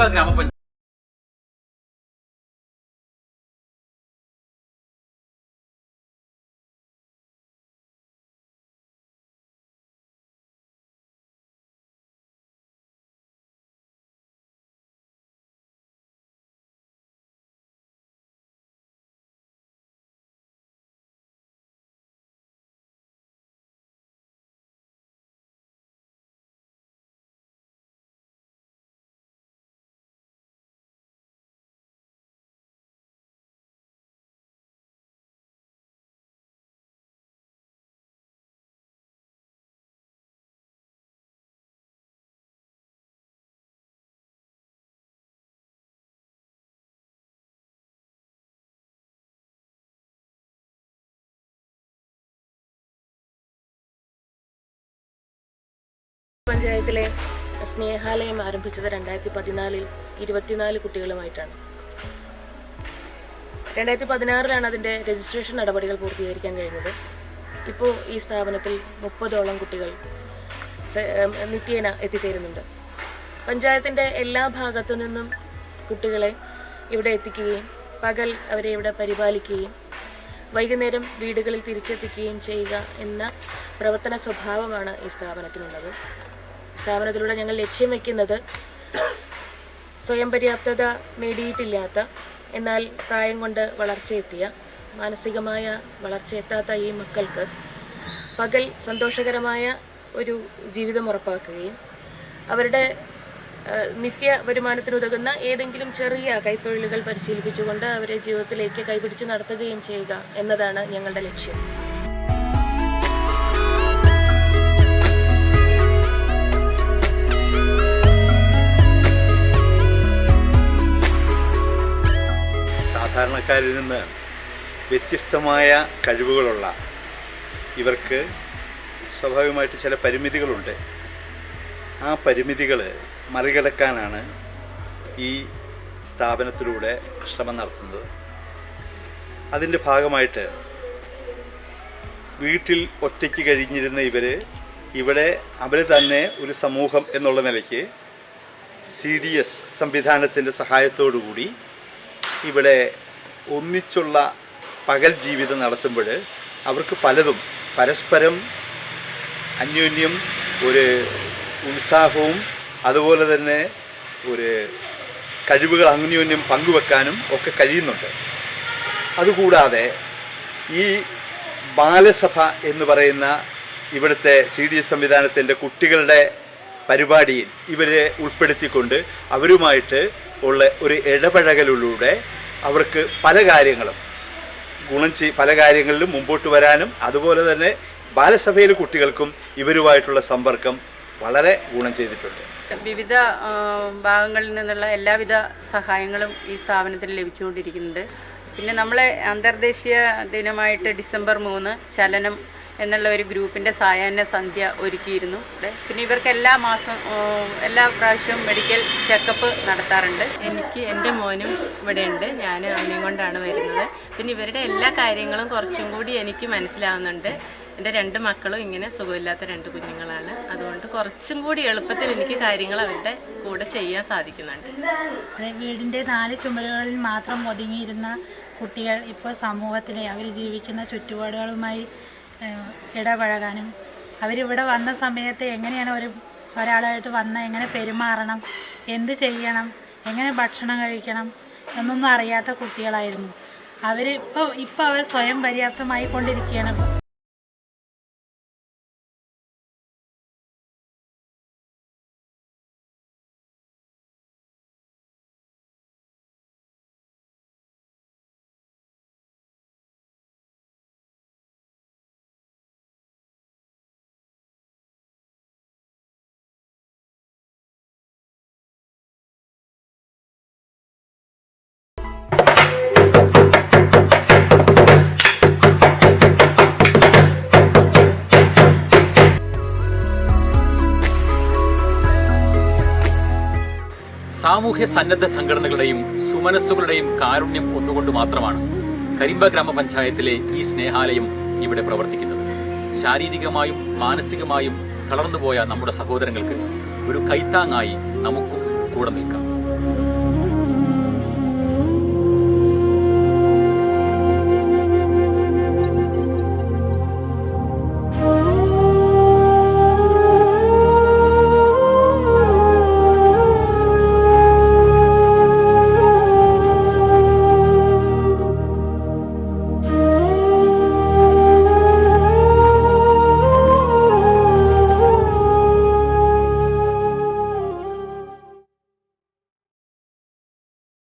കരിമ്പ ഗ്രാമപഞ്ചായത്ത് പഞ്ചായത്തിലെ സ്നേഹാലയം ആരംഭിച്ചത് രണ്ടായിരത്തി പതിനാലിൽ ഇരുപത്തിനാല് കുട്ടികളുമായിട്ടാണ്. രണ്ടായിരത്തി പതിനാറിലാണ് അതിന്റെ രജിസ്ട്രേഷൻ നടപടികൾ പൂർത്തീകരിക്കാൻ കഴിഞ്ഞത്. ഇപ്പോൾ ഈ സ്ഥാപനത്തിൽ മുപ്പതോളം കുട്ടികൾ നിത്യേന എത്തിച്ചേരുന്നുണ്ട്. പഞ്ചായത്തിന്റെ എല്ലാ ഭാഗത്തു നിന്നും കുട്ടികളെ ഇവിടെ എത്തിക്കുകയും പകൽ അവരെ ഇവിടെ പരിപാലിക്കുകയും വൈകുന്നേരം വീടുകളിൽ തിരിച്ചെത്തിക്കുകയും ചെയ്യുക എന്ന പ്രവർത്തന സ്വഭാവമാണ് ഈ സ്ഥാപനത്തിനുള്ളത് സ്ഥാപനത്തിലൂടെ ഞങ്ങൾ ലക്ഷ്യം വെക്കുന്നത് സ്വയം പര്യാപ്തത നേടിയിട്ടില്ലാത്ത എന്നാൽ പ്രായം കൊണ്ട് വളർച്ചയെത്തിയ മാനസികമായ വളർച്ചയെത്താത്ത ഈ മക്കൾക്ക് പകൽ സന്തോഷകരമായ ഒരു ജീവിതം ഉറപ്പാക്കുകയും അവരുടെ നിത്യ വരുമാനത്തിനുതകുന്ന ഏതെങ്കിലും ചെറിയ കൈത്തൊഴിലുകൾ പരിശീലിപ്പിച്ചുകൊണ്ട് അവരെ ജീവിതത്തിലേക്ക് കൈപിടിച്ച് നടത്തുകയും ചെയ്യുക എന്നതാണ് ഞങ്ങളുടെ ലക്ഷ്യം. സാധാരണക്കാരിൽ നിന്ന് വ്യത്യസ്തമായ കഴിവുകളുള്ള ഇവർക്ക് സ്വാഭാവികമായിട്ട് ചില പരിമിതികളുണ്ട്. ആ പരിമിതികൾ മറികടക്കാനാണ് ഈ സ്ഥാപനത്തിലൂടെ ശ്രമം നടത്തുന്നത്. അതിന്റെ ഭാഗമായിട്ട് വീട്ടിൽ ഒറ്റയ്ക്ക് കഴിഞ്ഞിരുന്ന ഇവർ ഇവിടെ അവർ തന്നെ ഒരു സമൂഹം എന്നുള്ള നിലയ്ക്ക് സി ഡി എസ് സംവിധാനത്തിന്റെ സഹായത്തോടുകൂടി ഇവിടെ ഒന്നിച്ചുള്ള പകൽ ജീവിതം നടത്തുമ്പോൾ അവർക്ക് പലതും പരസ്പരം അന്യോന്യം ഒരു ഉത്സാഹവും അതുപോലെ തന്നെ ഒരു കഴിവുകൾ അന്യോന്യം പങ്കുവെക്കാനും ഒക്കെ കഴിയുന്നുണ്ട്. അതുകൂടാതെ ഈ ബാലസഭ എന്ന് പറയുന്ന ഇവിടുത്തെ സി ഡി എസ് സംവിധാനത്തിന്റെ കുട്ടികളുടെ പരിപാടിയിൽ ഇവരെ ഉൾപ്പെടുത്തിക്കൊണ്ട് അവരുമായിട്ട് ഉള്ള ഒരു ഇടപഴകലിലൂടെ അവർക്ക് പല കാര്യങ്ങളും. ഗുണം ചെയ് പല കാര്യങ്ങളിലും മുമ്പോട്ട് വരാനും അതുപോലെ തന്നെ ബാലസഭയിലെ കുട്ടികൾക്കും ഇവരുമായിട്ടുള്ള സമ്പർക്കം വളരെ ഗുണം ചെയ്തിട്ടുണ്ട്. വിവിധ ഭാഗങ്ങളിൽ നിന്നുള്ള എല്ലാവിധ സഹായങ്ങളും ഈ സ്ഥാപനത്തിന് ലഭിച്ചുകൊണ്ടിരിക്കുന്നുണ്ട്. പിന്നെ നമ്മളെ അന്തർദേശീയ ദിനമായിട്ട് ഡിസംബർ മൂന്ന് ചലനം എന്നുള്ള ഒരു ഗ്രൂപ്പിന്റെ സായാഹ്ന സന്ധ്യ ഒരുക്കിയിരുന്നു. ഇവിടെ. പിന്നെ ഇവർക്ക് എല്ലാ മാസം എല്ലാ പ്രാവശ്യവും മെഡിക്കൽ ചെക്കപ്പ് നടത്താറുണ്ട്. എനിക്ക് എന്റെ മോനും ഇവിടെയുണ്ട് ഞാൻ അവനെയും കൊണ്ടാണ് വരുന്നത്. പിന്നെ ഇവരുടെ എല്ലാ കാര്യങ്ങളും കുറച്ചും കൂടി എനിക്ക് മനസ്സിലാവുന്നുണ്ട്. എന്റെ രണ്ട് മക്കളും ഇങ്ങനെ സുഖമില്ലാത്ത രണ്ട് കുഞ്ഞുങ്ങളാണ്. അതുകൊണ്ട് കുറച്ചും കൂടി എളുപ്പത്തിൽ എനിക്ക് കാര്യങ്ങൾ അവരുടെ കൂടെ ചെയ്യാൻ സാധിക്കുന്നുണ്ട്. വീടിന്റെ വീടിന്റെ നാല് ചുമരുകളിൽ മാത്രം ഒതുങ്ങിയിരുന്ന കുട്ടികൾ ഇപ്പോൾ സമൂഹത്തിലെ അവർ ജീവിക്കുന്ന ചുറ്റുപാടുകളുമായി ഇടപഴകാനും. അവരിവിടെ വന്ന സമയത്ത് എങ്ങനെയാണ് ഒരു ഒരാളായിട്ട് വന്നാൽ എങ്ങനെ പെരുമാറണം? എന്ത് ചെയ്യണം? എങ്ങനെ ഭക്ഷണം കഴിക്കണം? എന്നൊന്നും അറിയാത്ത കുട്ടികളായിരുന്നു. അവർ ഇപ്പോൾ ഇപ്പോൾ അവർ സ്വയം പര്യാപ്തമായി കൊണ്ടിരിക്കുകയാണ് സാമൂഹ്യ സന്നദ്ധ സംഘടനകളുടെയും സുമനസ്സുകളുടെയും കാരുണ്യം ഒന്നുകൊണ്ട് മാത്രമാണ് കരിമ്പ ഗ്രാമപഞ്ചായത്തിലെ ഈ സ്നേഹാലയം ഇവിടെ പ്രവർത്തിക്കുന്നത്. ശാരീരികമായും മാനസികമായും തളർന്നുപോയ നമ്മുടെ സഹോദരങ്ങൾക്ക് ഒരു കൈത്താങ്ങായി നമുക്കും കൂടെ നിൽക്കാം.